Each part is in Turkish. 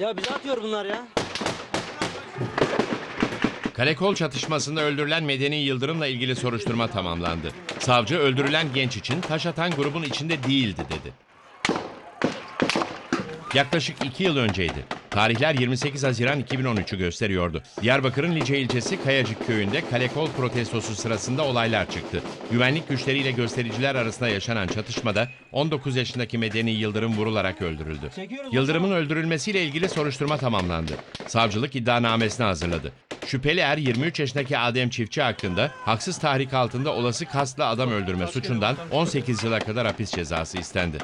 Ya bize atıyor bunlar ya. Karekol çatışmasında öldürülen Medeni Yıldırım'la ilgili soruşturma tamamlandı. Savcı öldürülen genç için taş atan grubun içinde değildi dedi. Yaklaşık iki yıl önceydi. Tarihler 28 Haziran 2013'ü gösteriyordu. Diyarbakır'ın Lice ilçesi Kayacık köyünde kalekol protestosu sırasında olaylar çıktı. Güvenlik güçleriyle göstericiler arasında yaşanan çatışmada 19 yaşındaki Medeni Yıldırım vurularak öldürüldü. Yıldırım'ın öldürülmesiyle ilgili soruşturma tamamlandı. Savcılık iddianamesini hazırladı. Şüpheli er 23 yaşındaki Adem Çiftçi hakkında haksız tahrik altında olası kasla adam öldürme suçundan 18 yıla kadar hapis cezası istendi.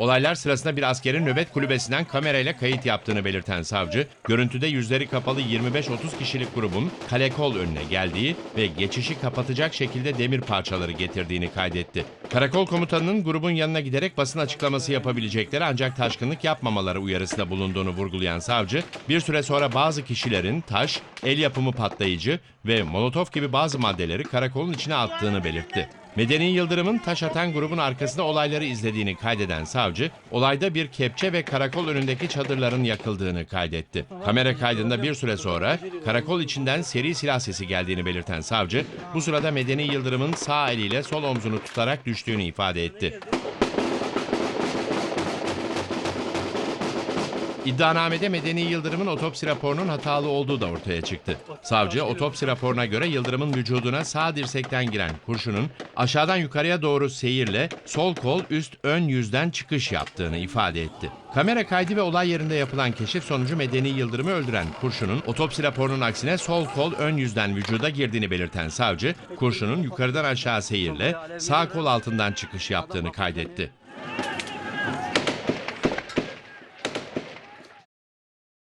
Olaylar sırasında bir askerin nöbet kulübesinden kamerayla kayıt yaptığını belirten savcı, görüntüde yüzleri kapalı 25-30 kişilik grubun kalekol önüne geldiği ve geçişi kapatacak şekilde demir parçaları getirdiğini kaydetti. Karakol komutanının grubun yanına giderek basın açıklaması yapabilecekleri ancak taşkınlık yapmamaları uyarısında bulunduğunu vurgulayan savcı, bir süre sonra bazı kişilerin taş, el yapımı patlayıcı ve molotof gibi bazı maddeleri karakolun içine attığını belirtti. Medeni Yıldırım'ın taş atan grubun arkasında olayları izlediğini kaydeden savcı, olayda bir kepçe ve karakol önündeki çadırların yakıldığını kaydetti. Kamera kaydında bir süre sonra karakol içinden seri silah sesi geldiğini belirten savcı, bu sırada Medeni Yıldırım'ın sağ eliyle sol omzunu tutarak düştüğünü ifade etti. İddianamede Medeni Yıldırım'ın otopsi raporunun hatalı olduğu da ortaya çıktı. Savcı otopsi raporuna göre Yıldırım'ın vücuduna sağ dirsekten giren kurşunun aşağıdan yukarıya doğru seyirle sol kol üst ön yüzden çıkış yaptığını ifade etti. Kamera kaydı ve olay yerinde yapılan keşif sonucu Medeni Yıldırım'ı öldüren kurşunun otopsi raporunun aksine sol kol ön yüzden vücuda girdiğini belirten savcı, kurşunun yukarıdan aşağı seyirle sağ kol altından çıkış yaptığını kaydetti.